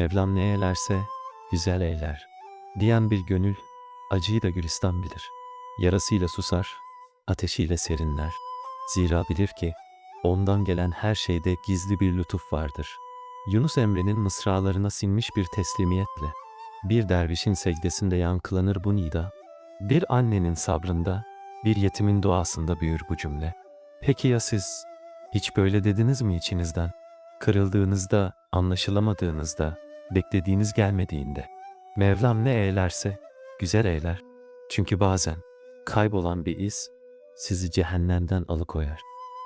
Mevlam ne eylerse güzel eyler. Diyen bir gönül acıyı da gülistan bilir. Yarasıyla susar, ateşiyle serinler. Zira bilir ki ondan gelen her şeyde gizli bir lütuf vardır. Yunus Emre'nin mısralarına sinmiş bir teslimiyetle, bir dervişin secdesinde yankılanır bu nida, bir annenin sabrında, bir yetimin duasında büyür bu cümle. Peki ya siz, hiç böyle dediniz mi içinizden? Kırıldığınızda, anlaşılamadığınızda, beklediğiniz gelmediğinde. Mevlam ne eylerse güzel eyler. Çünkü bazen kaybolan bir iz sizi cehennemden alıkoyar.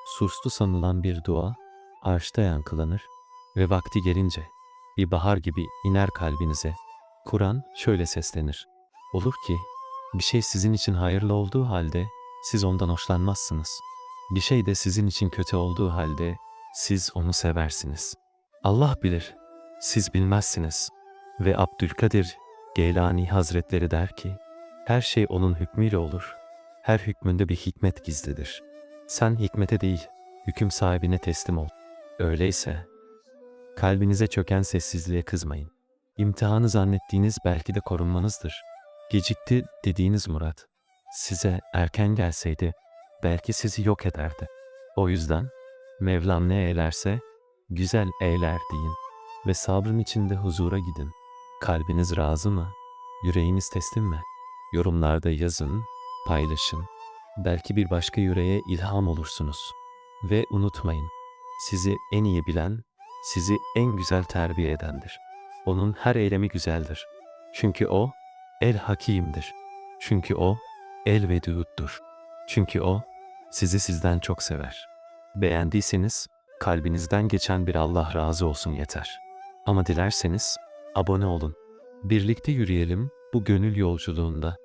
Suslu sanılan bir dua arşta yankılanır ve vakti gelince bir bahar gibi iner kalbinize. Kur'an şöyle seslenir. Olur ki bir şey sizin için hayırlı olduğu halde siz ondan hoşlanmazsınız. Bir şey de sizin için kötü olduğu halde siz onu seversiniz. Allah bilir, siz bilmezsiniz. Ve Abdülkadir Geylani Hazretleri der ki, her şey onun hükmüyle olur. Her hükmünde bir hikmet gizlidir. Sen hikmete değil, hüküm sahibine teslim ol. Öyleyse, kalbinize çöken sessizliğe kızmayın. İmtihanı zannettiğiniz belki de korunmanızdır. Gecikti dediğiniz murat, size erken gelseydi, belki sizi yok ederdi. O yüzden, Mevlam ne eylerse, güzel eyler deyin ve sabrın içinde huzura gidin. Kalbiniz razı mı? Yüreğiniz teslim mi? Yorumlarda yazın, paylaşın. Belki bir başka yüreğe ilham olursunuz. Ve unutmayın, sizi en iyi bilen, sizi en güzel terbiye edendir. Onun her eylemi güzeldir. Çünkü o, el hakimdir. Çünkü o, el veduddur. Çünkü o, sizi sizden çok sever. Beğendiyseniz, kalbinizden geçen bir Allah razı olsun yeter. Ama dilerseniz, abone olun. Birlikte yürüyelim bu gönül yolculuğunda.